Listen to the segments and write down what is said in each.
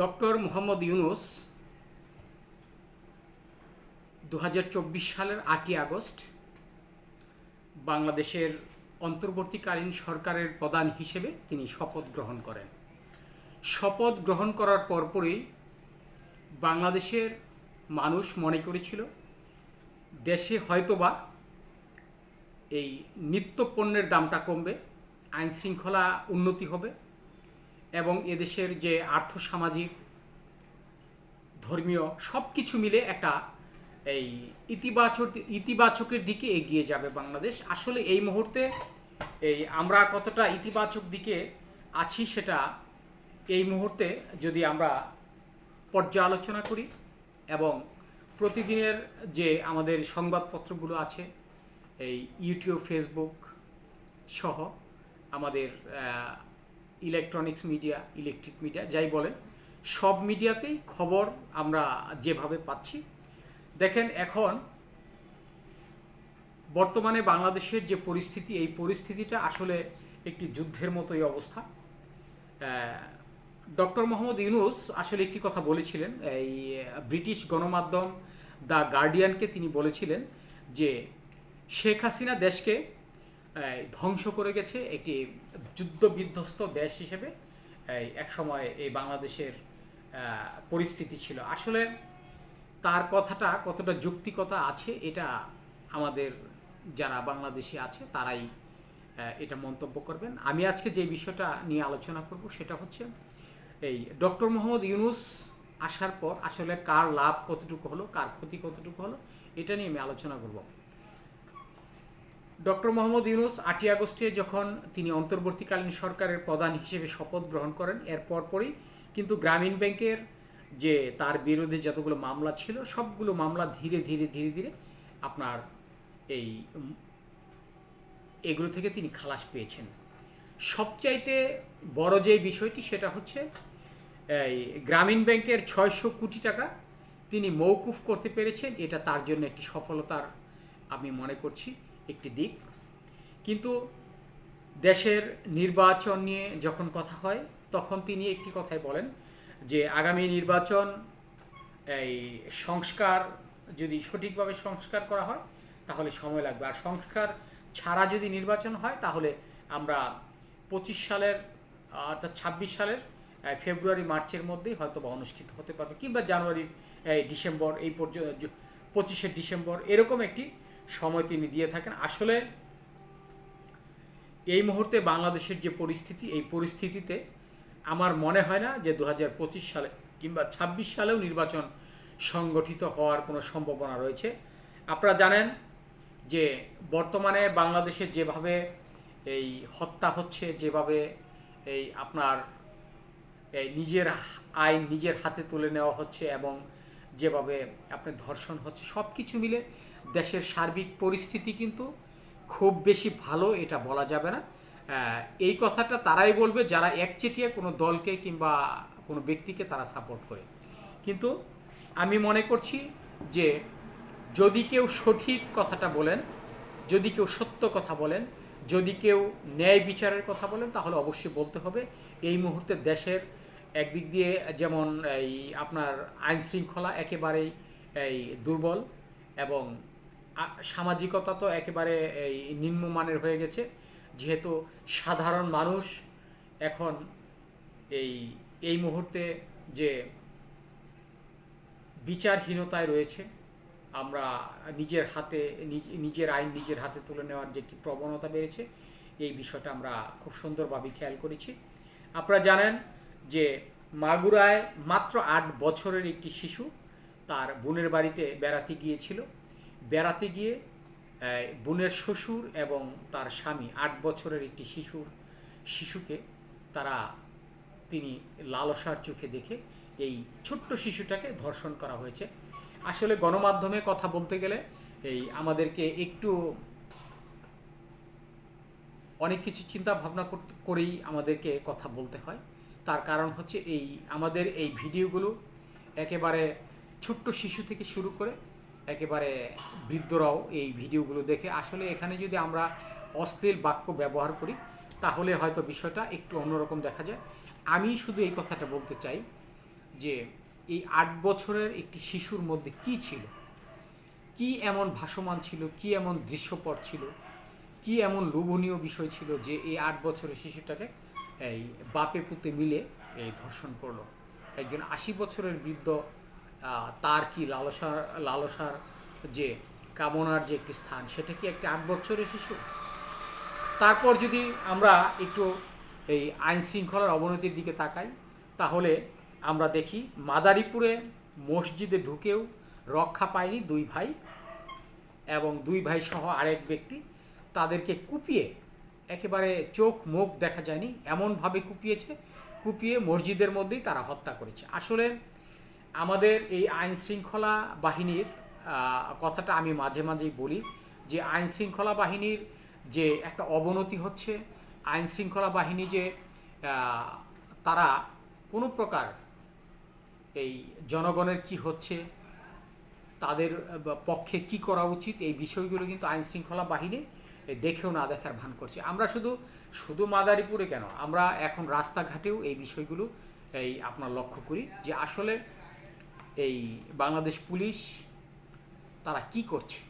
Doctor Mohammad Yunus দু হাজার চব্বিশ সালের আটই আগস্ট বাংলাদেশের অন্তর্বর্তীকালীন সরকারের প্রধান হিসেবে তিনি শপথ গ্রহণ করেন। শপথ গ্রহণ করার পরপরই বাংলাদেশের মানুষ মনে করেছিল, দেশে হয়তোবা এই নিত্য পণ্যের দামটা কমবে আইন শৃঙ্খলা উন্নতি হবে এবং এদেশের যে আর্থসামাজিক, ধর্মীয় সব কিছু মিলে একটা এই ইতিবাচক, ইতিবাচকের দিকে এগিয়ে যাবে বাংলাদেশ। আসলে এই মুহূর্তে এই আমরা কতটা ইতিবাচক দিকে আছি সেটা এই মুহূর্তে যদি আমরা পর্যালোচনা করি এবং প্রতিদিনের যে আমাদের সংবাদপত্রগুলো আছে, এই ইউটিউব ফেসবুক সহ আমাদের ইলেকট্রনিক্স মিডিয়া ইলেকট্রিক মিডিয়া যাই বলেন, সব মিডিয়াতেই খবর আমরা যেভাবে পাচ্ছি। দেখেন এখন বর্তমানে বাংলাদেশের যে পরিস্থিতি, এই পরিস্থিতিটা আসলে একটি যুদ্ধের মতোই অবস্থা। ডক্টর মোহাম্মদ ইউনুস আসলে একটি কথা বলেছিলেন, এই ব্রিটিশ গণমাধ্যম দ্য গার্ডিয়ানকে তিনি বলেছিলেন যে শেখ হাসিনা দেশকে ধ্বংস করে গেছে একটি যুদ্ধ বিধ্বস্ত দেশ হিসেবে। এই, একসময় এই বাংলাদেশের পরিস্থিতি ছিল। আসলে তার কথাটা কতটা যুক্তিকতা আছে এটা আমাদের যারা বাংলাদেশি আছে তারাই এটা মন্তব্য করবেন। আমি আজকে যে বিষয়টা নিয়ে আলোচনা করব সেটা হচ্ছে এই ডক্টর মোহাম্মদ ইউনুস আসার পর আসলে কার লাভ কতটুকু হলো কার ক্ষতি কতটুকু হলো এটা নিয়ে আমি আলোচনা করব। ডক্টর মোহাম্মদ ইউনুস আটই আগস্টে যখন তিনি অন্তর্বর্তীকালীন সরকারের প্রধান হিসেবে শপথ গ্রহণ করেন, এর পরপরই কিন্তু গ্রামীণ ব্যাংকের যে তার বিরুদ্ধে যতগুলো মামলা ছিল, সবগুলো মামলা ধীরে ধীরে ধীরে ধীরে আপনার এই এগুলো থেকে তিনি খালাস পেয়েছেন। সবচাইতে বড় যে বিষয়টি, সেটা হচ্ছে এই গ্রামীণ ব্যাংকের ছয়শো কোটি টাকা তিনি মৌকুফ করতে পেরেছেন। এটা তার জন্য একটি সফলতার আমি মনে করছি। একটি দিক। কিন্তু দেশের নির্বাচন নিয়ে যখন কথা হয়, তখন তিনি একটি কথাই বলেন যে, আগামী নির্বাচন, এই সংস্কার যদি সঠিকভাবে সংস্কার করা হয়, তাহলে সময় লাগবে। আর সংস্কার ছাড়া যদি নির্বাচন হয়, তাহলে আমরা পঁচিশ সালের, অর্থাৎ ছাব্বিশ সালের ফেব্রুয়ারি, মার্চের মধ্যেই হয়তো বা অনুষ্ঠিত হতে পারবে। কিংবা জানুয়ারি ডিসেম্বর, এই পর্যন্ত পঁচিশে ডিসেম্বর, এরকম একটি সময় তিনি দিয়ে থাকেন। আসলে এই মুহূর্তে বাংলাদেশের যে পরিস্থিতি, এই পরিস্থিতিতে আমার মনে হয় না যে দু হাজার পঁচিশ সালে কিংবা ছাব্বিশ সালেও নির্বাচন সংগঠিত হওয়ার কোনো সম্ভাবনা রয়েছে। আপনারা জানেন যে বর্তমানে বাংলাদেশে যেভাবে এই হত্যা হচ্ছে, যেভাবে এই আপনার এই নিজের আইন নিজের হাতে তুলে নেওয়া হচ্ছে এবং যেভাবে আপনার ধর্ষণ হচ্ছে সব কিছু মিলে দেশের সার্বিক পরিস্থিতি কিন্তু খুব বেশি ভালো, এটা বলা যাবে না। এই কথাটা তারাই বলবে যারা একচেটিয়া কোনো দলকে কিংবা কোনো ব্যক্তিকে তারা সাপোর্ট করে। কিন্তু আমি মনে করছি যে যদি কেউ সঠিক কথাটা বলেন, যদি কেউ সত্য কথা বলেন, যদি কেউ ন্যায় বিচারের কথা বলেন, তাহলে অবশ্যই বলতে হবে। এই মুহূর্তে দেশের একদিক দিয়ে যেমন এই আপনার আইন শৃঙ্খলা একেবারেই এই দুর্বল এবং সামাজিকতা তো একেবারে এই নিম্নমানের হয়ে গেছে। যেহেতু সাধারণ মানুষ এখন এই এই মুহূর্তে যে বিচারহীনতায় রয়েছে, আমরা নিজের হাতে, নিজ- নিজের আইন নিজের হাতে তুলে নেওয়ার যে একটি প্রবণতা বেড়েছে, এই বিষয়টা আমরা খুব সুন্দরভাবে খেয়াল করেছি। আপনারা জানেন যে মাগুরায় মাত্র আট বছরের একটি শিশু তার বোনের বাড়িতে বেড়াতে গিয়েছিল। বেড়াতে গিয়ে বোনের শ্বশুর এবং তার স্বামী আট বছরের একটি শিশুর, শিশুকে তারা, তিনি লালসার চোখে দেখে এই ছোট্ট শিশুটাকে ধর্ষণ করা হয়েছে। আসলে গণমাধ্যমে কথা বলতে গেলে এই আমাদেরকে একটু অনেক কিছু চিন্তা ভাবনা করেই আমাদেরকে কথা বলতে হয়। তার কারণ হচ্ছে এই, আমাদের এই ভিডিওগুলো একেবারে ছোট্ট শিশু থেকে শুরু করে একেবারে বৃদ্ধরাও এই ভিডিওগুলো দেখে। আসলে এখানে যদি আমরা অশ্লীল বাক্য ব্যবহার করি, তাহলে হয়তো বিষয়টা একটু অন্যরকম দেখা যায়। আমি শুধু এই কথাটা বলতে চাই যে, এই আট বছরের একটি শিশুর মধ্যে কি ছিল? কি এমন ভাসমান ছিল? কি এমন দৃশ্যপট ছিল? কি এমন লোভনীয় বিষয় ছিল যে, এই আট বছরের শিশুটাকে এই বাপে পুতে মিলে এই ধর্ষণ করল? একজন আশি বছরের বৃদ্ধ তার কি লালসার লালসার যে, কামনার যে একটি স্থান, সেটা কি একটি আট বছরের শিশু? তারপর যদি আমরা একটু এই আইন শৃঙ্খলার অবনতির দিকে তাকাই, তাহলে আমরা দেখি মাদারীপুরে মসজিদে ঢুকেও রক্ষা পায়নি দুই ভাই এবং দুই ভাই সহ আরেক ব্যক্তি। তাদেরকে কুপিয়ে, একেবারে চোখ মুখ দেখা যায়নি, এমনভাবে কুপিয়েছে, কুপিয়ে মসজিদের মধ্যেই তারা হত্যা করেছে। আসলে আমাদের এই আইন শৃঙ্খলা বাহিনীর কথাটা আমি মাঝে মাঝেই বলি যে আইন শৃঙ্খলা বাহিনীর যে একটা অবনতি হচ্ছে আইন শৃঙ্খলা বাহিনী যে তারা কোনো প্রকার এই জনগণের কি হচ্ছে, তাদের পক্ষে কি করা উচিত, এই বিষয়গুলো কিন্তু আইন শৃঙ্খলা বাহিনী দেখেও না দেখার ভান করছে। আমরা শুধু শুধু মাদারীপুরে কেন? আমরা এখন রাস্তাঘাটেও এই বিষয়গুলো এই আপনার লক্ষ্য করি যে আসলে এই বাংলাদেশ পুলিশ তারা কি করছে?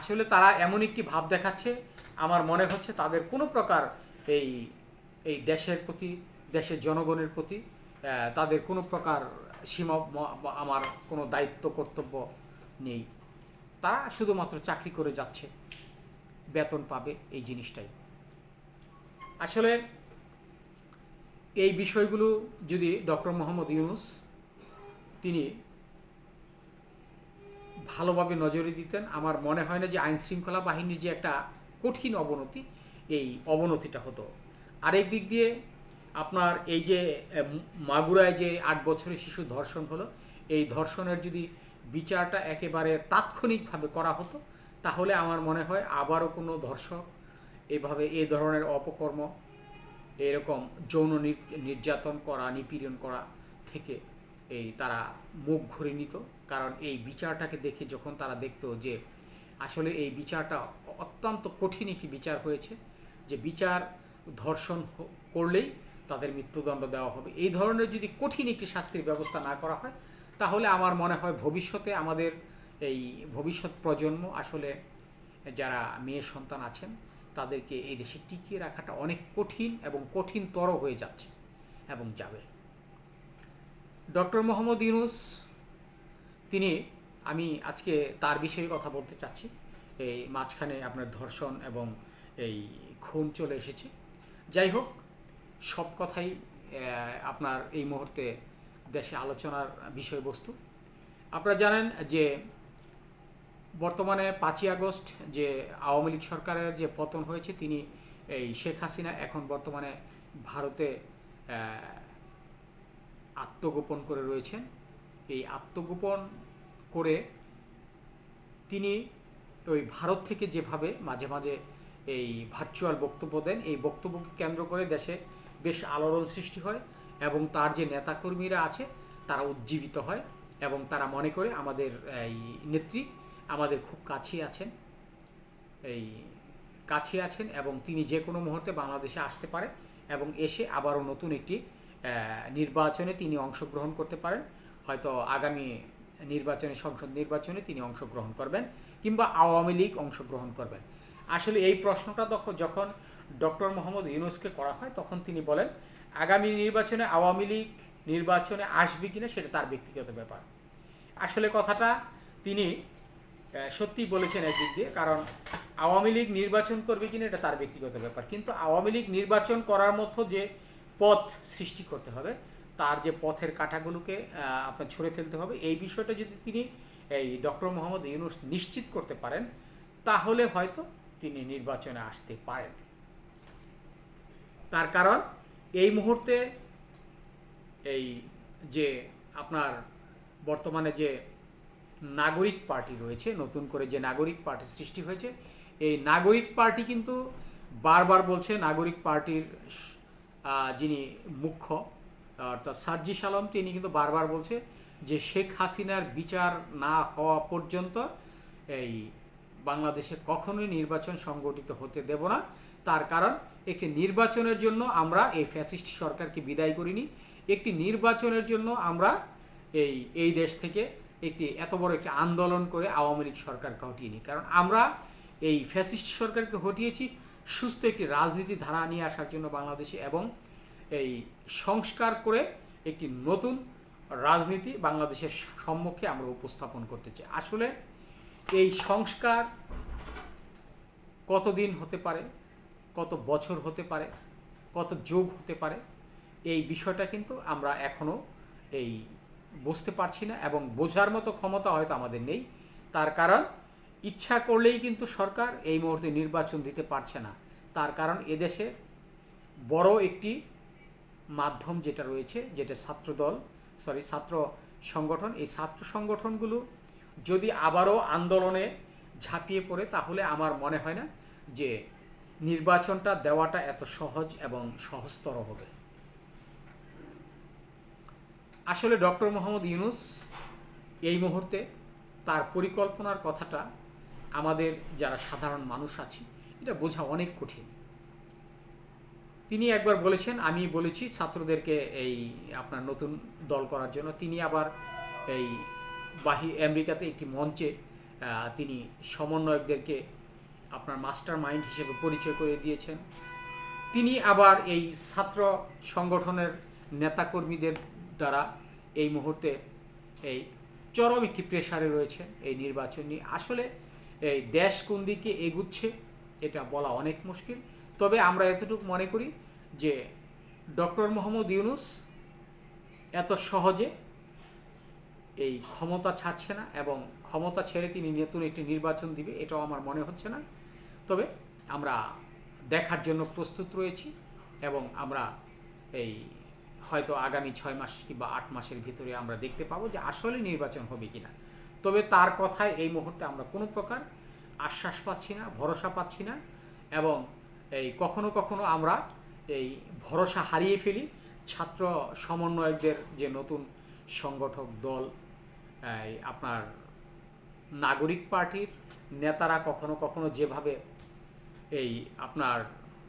আসলে তারা এমন একটি ভাব দেখাচ্ছে, আমার মনে হচ্ছে তাদের কোনো প্রকার এই এই দেশের প্রতি, দেশের জনগণের প্রতি তাদের কোনো প্রকার সীমা আমার কোনো দায়িত্ব, কর্তব্য নেই। তারা শুধুমাত্র চাকরি করে যাচ্ছে, বেতন পাবে এই জিনিসটাই। আসলে এই বিষয়গুলো যদি ডক্টর মোহাম্মদ ইউনুস তিনি ভালোভাবে নজরে দিতেন। আমার মনে হয় না যে আইন শৃঙ্খলা বাহিনীর যে একটা কঠিন অবনতি, এই অবনতিটা হতো। আরেক দিক দিয়ে আপনার এই যে মাগুরায় যে আট বছরের শিশু ধর্ষণ হলো, এই ধর্ষণের যদি বিচারটা একেবারে তাৎক্ষণিকভাবে করা হতো, তাহলে আমার মনে হয় আবারও কোনো ধর্ষক এভাবে এ ধরনের অপকর্ম, এরকম যৌন নির- নির্যাতন করা, নিপীড়ন করা থেকে এই তারা মুখ ঘুরে নিত। কারণ এই বিচারটাকে দেখে যখন তারা দেখতো যে আসলে এই বিচারটা অত্যন্ত কঠিন একটি বিচার হয়েছে, যে বিচার ধর্ষণ করলেই তাদের মৃত্যুদণ্ড দেওয়া হবে। এই ধরনের যদি কঠিন একটি শাস্তির ব্যবস্থা না করা হয়, তাহলে আমার মনে হয় ভবিষ্যতে আমাদের এই ভবিষ্যৎ প্রজন্ম আসলে যারা মেয়ে সন্তান আছেন, তাদেরকে এই দেশে টিকিয়ে রাখাটা অনেক কঠিন এবং কঠিনতর হয়ে যাচ্ছে এবং যাবে। ডক্টর মোহাম্মদ ইউনুস, তিনি, আমি আজকে তার বিষয়ে কথা বলতে চাচ্ছি। এই মাঝখানে আপনার ধর্ষণ এবং এই খুন চলে এসেছে। যাই হোক, সব কথাই আপনার এই মুহূর্তে দেশে আলোচনার বিষয়বস্তু। আপনারা জানেন যে বর্তমানে পাঁচই আগস্ট যে আওয়ামী লীগ সরকারের যে পতন হয়েছে, তিনি এই শেখ হাসিনা এখন বর্তমানে ভারতে আত্মগোপন করে রয়েছেন। এই আত্মগোপন করে তিনি ওই ভারত থেকে যেভাবে মাঝে মাঝে এই ভার্চুয়াল বক্তব্য দেন, এই বক্তব্যকে কেন্দ্র করে দেশে বেশ আলোড়ন সৃষ্টি হয় এবং তার যে নেতাকর্মীরা আছে, তারা উজ্জীবিত হয় এবং তারা মনে করে আমাদের এই নেত্রী আমাদের খুব কাছেই আছেন। এই কাছে আছেন এবং তিনি যে কোনো মুহূর্তে বাংলাদেশে আসতে পারে এবং এসে আবারও নতুন একটি নির্বাচনে তিনি অংশগ্রহণ করতে পারেন। হয়তো আগামী নির্বাচনে সংসদ নির্বাচনে তিনি অংশগ্রহণ করবেন কিংবা আওয়ামী লীগ অংশগ্রহণ করবেন। আসলে এই প্রশ্নটা তখন যখন ডক্টর মোহাম্মদ ইউনুসকে করা হয় তখন তিনি বলেন আগামী নির্বাচনে আওয়ামী লীগ নির্বাচনে আসবে কিনা সেটা তার ব্যক্তিগত ব্যাপার। আসলে কথাটা তিনি আহ, সত্যিই বলেছেন একদিক দিয়ে কারণ আওয়ামী লীগ নির্বাচন করবে কিনা এটা তার ব্যক্তিগত ব্যাপার। কিন্তু আওয়ামী লীগ নির্বাচন করার মতো যে পথ সৃষ্টি করতে হবে। তার যে পথের কাঠাগুলোকে আপনার ছুঁড়ে ফেলতে হবে। এই বিষয়টা যদি তিনি এই ডক্টর মোহাম্মদ ইউনুস নিশ্চিত করতে পারেন, তাহলে হয়তো তিনি নির্বাচনে আসতে পারেন। তার কারণ, এই মুহূর্তে এই যে আপনার বর্তমানে যে নাগরিক পার্টি রয়েছে, নতুন করে যে নাগরিক পার্টি সৃষ্টি হয়েছে, এই নাগরিক পার্টি কিন্তু বারবার বলছে, নাগরিক পার্টির যিনি মুখ্য অর্থাৎ সার্জিস আলম তিনি কিন্তু বারবার বলছে যে শেখ হাসিনার বিচার না হওয়া পর্যন্ত এই বাংলাদেশে কখনোই নির্বাচন সংগঠিত হতে দেব না। তার কারণ, একটি নির্বাচনের জন্য আমরা এই ফ্যাসিস্ট সরকারকে বিদায় করিনি। একটি নির্বাচনের জন্য আমরা এই এই দেশ থেকে একটি এত বড় একটি আন্দোলন করে আওয়ামী লীগ সরকারকে হটিয়ে নিই কারণ আমরা এই ফ্যাসিস্ট সরকারকে হটিয়েছি। সুস্থ একটি রাজনীতি ধারা নিয়ে আসার জন্য বাংলাদেশে এবং এই সংস্কার করে একটি নতুন রাজনীতি বাংলাদেশের সম্মুখে আমরা উপস্থাপন করতে চাই। আসলে এই সংস্কার কতদিন হতে পারে, কত বছর হতে পারে, কত যোগ হতে পারে, এই বিষয়টা কিন্তু আমরা এখনও এই বুঝতে পারছি না এবং বোঝার মতো ক্ষমতা হয়তো আমাদের নেই। তার কারণ ইচ্ছা করলেই কিন্তু সরকার এই মুহূর্তে নির্বাচন দিতে পারছে না। তার কারণ এদেশে বড় একটি মাধ্যম যেটা রয়েছে, যেটা ছাত্রদল সরি ছাত্র সংগঠন। এই ছাত্র সংগঠনগুলো যদি আবারও আন্দোলনে ঝাঁপিয়ে পড়ে, তাহলে আমার মনে হয় না যে নির্বাচনটা দেওয়াটা এত সহজ এবং সহজতর হবে। আসলে ডক্টর মোহাম্মদ ইউনুস এই মুহূর্তে তার পরিকল্পনার কথাটা আমাদের যারা সাধারণ মানুষ আছি, এটা বোঝা অনেক কঠিন। তিনি একবার বলেছেন, আমি বলেছি ছাত্রদেরকে এই আপনার নতুন দল করার জন্য। তিনি আবার এই বাহি, আমেরিকাতে একটি মঞ্চে তিনি সমন্বয়কদেরকে আপনার মাস্টার মাইন্ড হিসেবে পরিচয় করে দিয়েছেন। তিনি আবার এই ছাত্র সংগঠনের নেতাকর্মীদের দ্বারা এই মুহূর্তে এই চরম একটি প্রেসারে রয়েছে এই নির্বাচন নিয়ে। আসলে এই দেশ কোন দিকে এগুচ্ছে, এটা বলা অনেক মুশকিল। তবে আমরা এতটুকু মনে করি যে ডক্টর মোহাম্মদ ইউনুস এত সহজে এই ক্ষমতা ছাড়ছে না এবং ক্ষমতা ছেড়ে তিনি নতুন একটি নির্বাচন দিবে, এটাও আমার মনে হচ্ছে না। তবে আমরা দেখার জন্য প্রস্তুত রয়েছি এবং আমরা এই হয়তো আগামী ছয় মাস কিংবা আট মাসের ভিতরে আমরা দেখতে পাবো যে আসলে নির্বাচন হবে কিনা। তবে তার কথায় এই মুহূর্তে আমরা কোনো প্রকার আশ্বাস পাচ্ছি না, ভরসা পাচ্ছি না এবং এই কখনো কখনো আমরা এই ভরসা হারিয়ে ফেলি। ছাত্র সমন্বয়কদের যে নতুন সংগঠক দল আপনার নাগরিক পার্টির নেতারা কখনো কখনো যেভাবে এই আপনার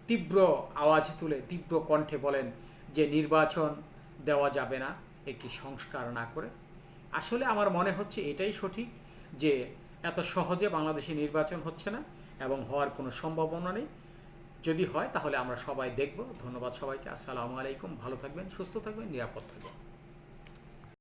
তীব্র আওয়াজ তুলে, তীব্র কণ্ঠে বলেন যে নির্বাচন দেওয়া যাবে না, একটি সংস্কার না করে আসলে আমার মনে হচ্ছে এটাই সঠিক যে এত সহজে বাংলাদেশে নির্বাচন হচ্ছে না এবং হওয়ার কোনো সম্ভাবনা নেই। যদি হয় তাহলে আমরা সবাই দেখব। ধন্যবাদ সবাইকে। আসসালামু আলাইকুম। ভালো থাকবেন, সুস্থ থাকবেন, নিরাপদ থাকবেন।